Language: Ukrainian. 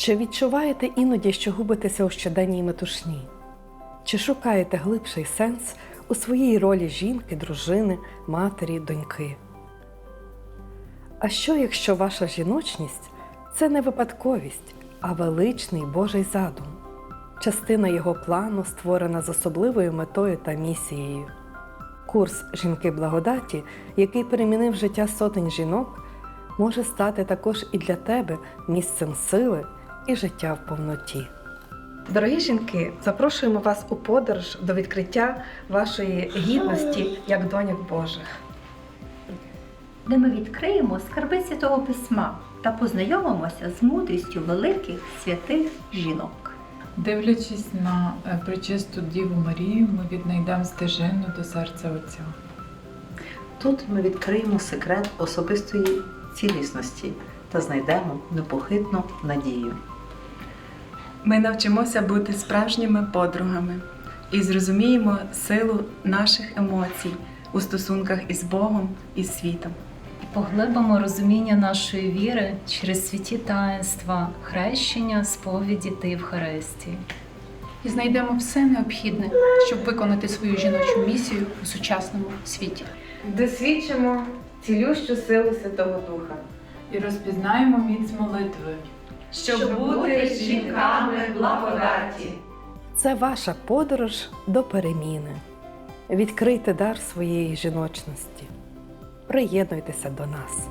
Чи відчуваєте іноді, що губитеся у щоденній метушні? Чи шукаєте глибший сенс у своїй ролі жінки, дружини, матері, доньки? А що, якщо ваша жіночність це не випадковість, а величний Божий задум, частина його плану, створена з особливою метою та місією? Курс Жінки благодаті, який перемінив життя сотень жінок, може стати також і для тебе місцем сили і життя в повноті. Дорогі жінки, запрошуємо вас у подорож до відкриття вашої гідності як доньок Божих. де ми відкриємо скарби Святого Письма та познайомимося з мудрістю великих святих жінок. Дивлячись на е, пречисту Діву Марію, ми віднайдемо стежину до серця Отця. Тут ми відкриємо секрет особистої цілісності та знайдемо непохитну надію. Ми навчимося бути справжніми подругами і зрозуміємо силу наших емоцій у стосунках із Богом і світом. Поглибимо розуміння нашої віри через святі таїнства, хрещення, сповіді та Євхаристії. і знайдемо все необхідне, щоб виконати свою жіночу місію у сучасному світі. Досвідчимо цілющу силу Святого Духа. І розпізнаємо міць молитви. Щоб бути жінками благодаті. Це ваша подорож до переміни. Відкрийте дар своєї жіночності. Приєднуйтеся до нас.